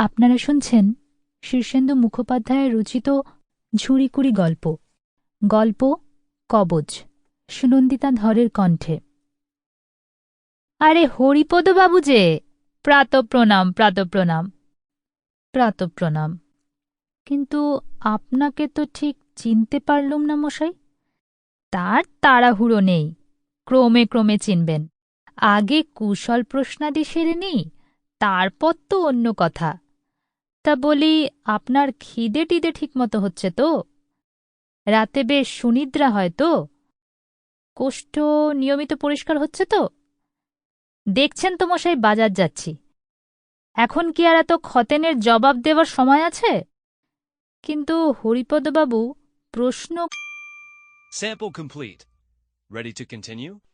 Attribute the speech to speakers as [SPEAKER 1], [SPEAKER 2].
[SPEAKER 1] আপনারা শুনছেন শীর্ষেন্দু মুখোপাধ্যায়ের রচিত ঝুড়িকুড়ি গল্প। গল্প কবচ সুনন্দিতা ধরের কণ্ঠে। আরে হরিপদ বাবু যে, প্রাতঃপ্রণাম প্রাতঃপ্রণাম প্রাতঃপ্রণাম। কিন্তু আপনাকে তো ঠিক চিনতে পারলুম না মশাই। তার তাড়াহুড়ো নেই, ক্রমে ক্রমে চিনবেন। আগে কুশল প্রশ্নাদি সেরে নিই তারপর তো অন্য কথা। তা বলি, আপনার খিদে টিদে ঠিকমতো হচ্ছে তো? রাতে বেশ সুনিদ্রা হয় তো? কোষ্ঠ নিয়মিত পরিষ্কার হচ্ছে তো? দেখছেন তো মশাই, বাজার যাচ্ছি। এখন কি আর এত খতেনের জবাব দেওয়ার সময় আছে? কিন্তু হরিপদবাবু প্রশ্ন
[SPEAKER 2] Sample complete. Ready to continue?